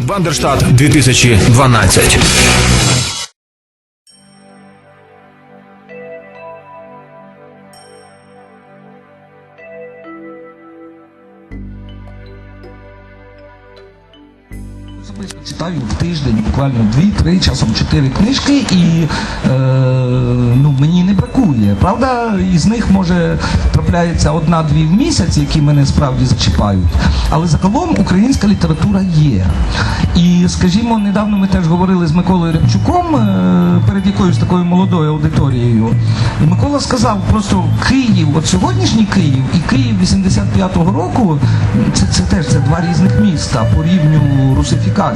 Бандерштат 2012. Читаю в тиждень буквально дві-три, часом чотири книжки, і е, ну, мені не бракує. Правда, із них може трапляється одна-дві в місяць, які мене справді зачіпають. Але загалом українська література є. І, скажімо, недавно ми теж говорили з Миколою Рябчуком е, перед якоюсь такою молодою аудиторією. І Микола сказав, просто Київ, от сьогоднішній Київ і Київ 85-го року, це, це теж це два різних міста по рівню русифікації.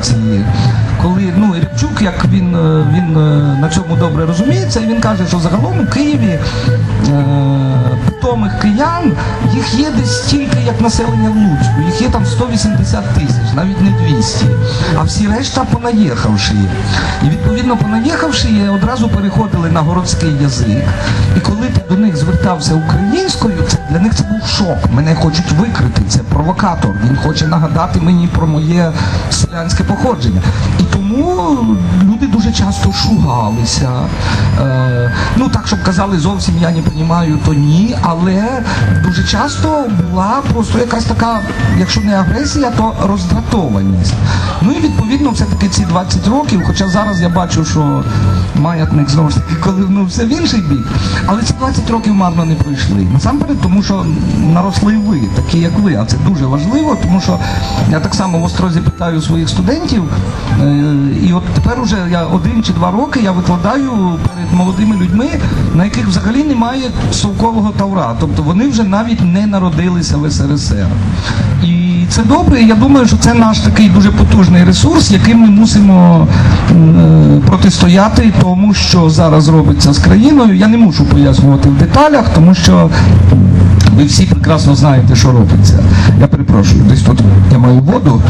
Коли ну Рябчук, як він, е, він е, на цьому добре розуміється, і він каже, що загалом у Києві е, питомих киян їх є десь стільки, як населення в Луцьку. Їх є там 180 тисяч, навіть не 200. А всі решта понаїхавши. І відповідно понаїхавши, одразу переходили на городський язик. І коли ти до них звертався українською, це шок. Мене хочуть викрити. Це провокатор. Він хоче нагадати мені про моє селянське походження. І тому люди дуже часто шугалися. Е, ну так, щоб казали зовсім я не розумію, то ні. Але часто була просто якась така, якщо не агресія, то роздратованість. Ну і відповідно все-таки ці 20 років, хоча зараз я бачу, що маятник знову ж таки коливнувся в інший бік. Але ці 20 років марно не пройшли. Насамперед, тому що наросли ви, такі як ви. А це дуже важливо, тому що я так само в Острозі питаю своїх студентів, е, і от тепер уже я один чи два роки я викладаю перед молодими людьми, на яких взагалі немає совкового тавра. Тобто вони вже навіть не народилися в СРСР. І це добре. Я думаю, що це наш такий дуже потужний ресурс, яким ми мусимо е, протистояти тому, що зараз робиться з країною. Я не мушу пояснювати в деталях, тому що ви всі прекрасно знаєте, що робиться. Я перепрошую, десь тут я маю воду.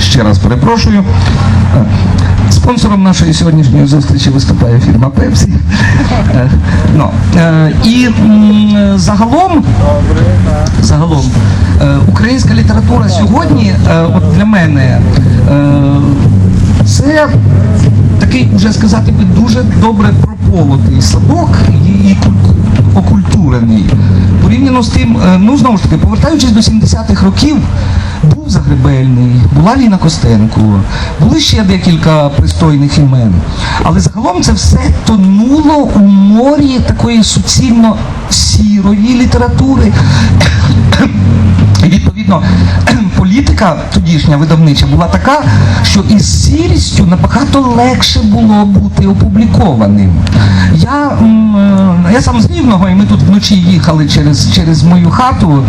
Ще раз перепрошую. Спонсором нашої сьогоднішньої зустрічі виступає фірма Пепсі. Е, Ну, е, і загалом, загалом е, українська література сьогодні, от для мене, це такий, вже сказати би, дуже добре прополотий садок і, окультурений. Порівняно з тим, ну знову ж таки, повертаючись до 70-х років, був Загребельний, була Ліна Костенко, були ще декілька пристойних імен. Але загалом це все тонуло у морі такої суцільно сірої літератури. І відповідно політика тодішня видавнича була така, що із сірістю набагато легше було бути опублікованим. Я, е, я сам з Рівного, і ми тут вночі їхали через, через мою хату.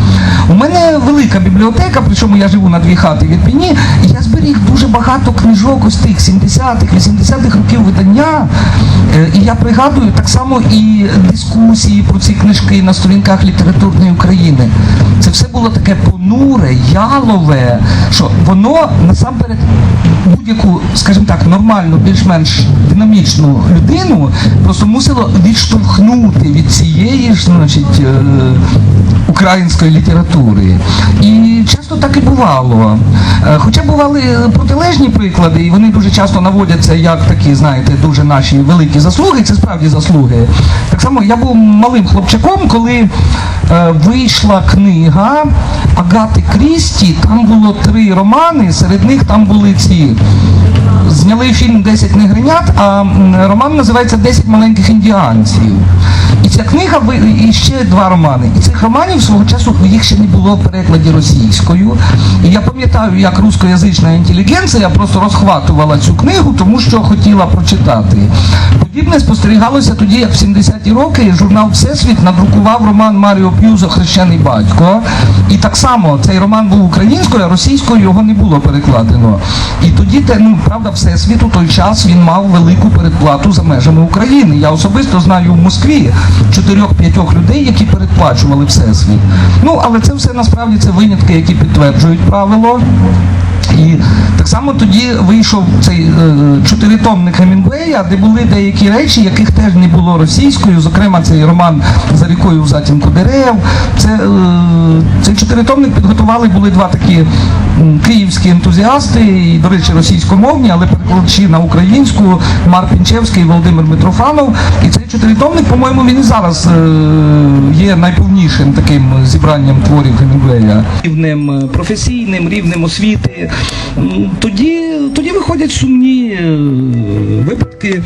У мене велика бібліотека, причому я живу на дві хати від Піні, і я зберіг дуже багато книжок ось тих 70-х, 80-х років видання. Е, І я пригадую так само і дискусії про ці книжки на сторінках літературної України. Це все було таке понуре, ялове, що воно насамперед будь-яку, скажімо так, нормальну, більш-менш динамічну людину просто мусило відштовхнути від цієї ж, значить, е, української літератури. І часто так і бувало. Е, Хоча бували протилежні приклади, і вони дуже часто наводяться як такі, знаєте, дуже наші великі заслуги, це справді заслуги. Так само я був малим хлопчаком, коли е, вийшла книга Агати Крісті, там було три романи, серед них там були ці. Зняли фільм «10 негринят, а роман називається «10 маленьких індіанців. І ця книга і ще два романи. І цих романів свого часу їх ще не було в перекладі російською. І я пам'ятаю, як рускоязична інтелігенція просто розхватувала цю книгу, тому що хотіла прочитати. Подібне спостерігалося тоді, як в 70-ті роки журнал Всесвіт надрукував роман Маріо П'юзо Хрещений батько. І так само цей роман був українською, а російською його не було перекладено. І тоді ну правда, Всесвіт у той час він мав велику передплату за межами України. Я особисто знаю в Москві чотирьох-п'ятьох людей, які передплачували Всесвіт. Ну, але це все насправді це винятки, які підтверджують правило. І так само тоді вийшов цей е, чотиритомник Хемінгуея, де були деякі речі, яких теж не було російською. Зокрема, цей роман за рікою в затінку дерев. Це, е, цей чотиритомник підготували були два такі київські ентузіасти, і, до речі, російськомовні, але перекладачі на українську Марк Пінчевський Володимир Митрофанов. І цей чотиритомник, по-моєму, він і зараз е, є найповнішим таким зібранням творів Хемінгуея. Рівнем е, професійним, рівнем освіти. Тоді, тоді виходять сумні е, випадки.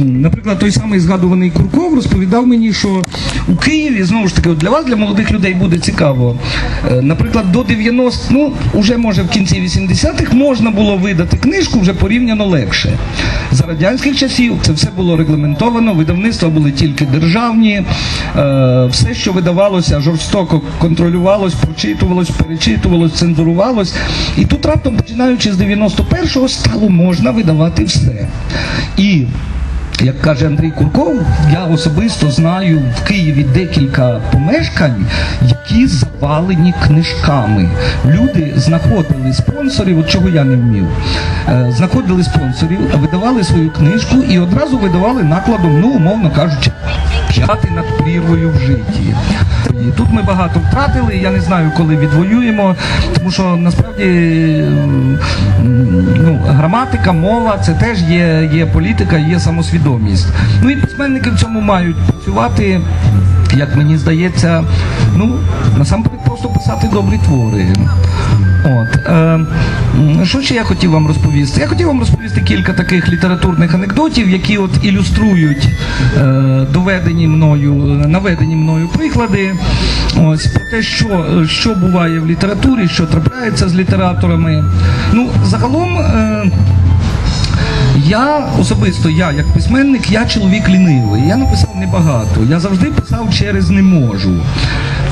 Наприклад, той самий згадуваний Курков розповідав мені, що у Києві, знову ж таки, для вас, для молодих людей буде цікаво. Е, Наприклад, до 90, ну, уже може в кінці 80-х можна було видати книжку вже порівняно легше. За радянських часів це все було регламентовано, видавництва були тільки державні, е, все, що видавалося, жорстоко контролювалось, прочитувалось, перечитувалось, цензурувалось. І тут раптом, починаючи з 91-го, стало можна видавати все. І як каже Андрій Курков, я особисто знаю в Києві декілька помешкань, які завалені книжками. Люди знаходили спонсорів, от чого я не вмів. Е, Знаходили спонсорів, видавали свою книжку і одразу видавали накладом, ну, умовно кажучи, п'яти над прірвою в житті. І тут ми багато втратили, я не знаю, коли відвоюємо, тому що насправді ну, граматика, мова це теж є, є політика, є самосвідомість. Ну і письменники в цьому мають працювати, як мені здається, ну, насамперед просто писати добрі твори. От, е, що ще я хотів вам розповісти? Я хотів вам розповісти кілька таких літературних анекдотів, які от ілюструють е, доведені мною, наведені мною приклади. Ось про те, що, що буває в літературі, що трапляється з літераторами. Ну, загалом. Е, я особисто, я як письменник, я чоловік лінивий. Я написав небагато. Я завжди писав через не можу.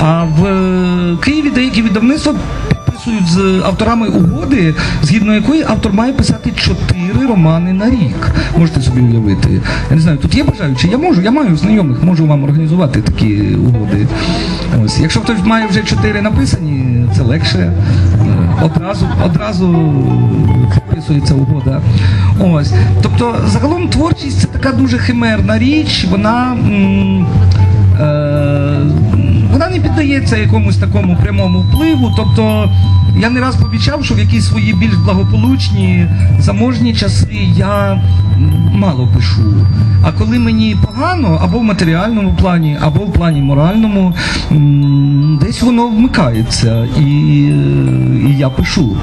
А в е, Києві деякі видавництва підписують з авторами угоди, згідно якої автор має писати чотири романи на рік. Можете собі уявити. Я не знаю, тут є бажаючі. Я можу, я маю знайомих, можу вам організувати такі угоди. Ось, якщо хтось має вже чотири написані, це легше. Е, Одразу, одразу підписується угода. Ось. Тобто, загалом творчість це така дуже химерна річ, вона. м, піддається якомусь такому прямому впливу. Тобто я не раз помічав, що в якісь свої більш благополучні, заможні часи я мало пишу. А коли мені погано, або в матеріальному плані, або в плані моральному, десь воно вмикається і, і я пишу.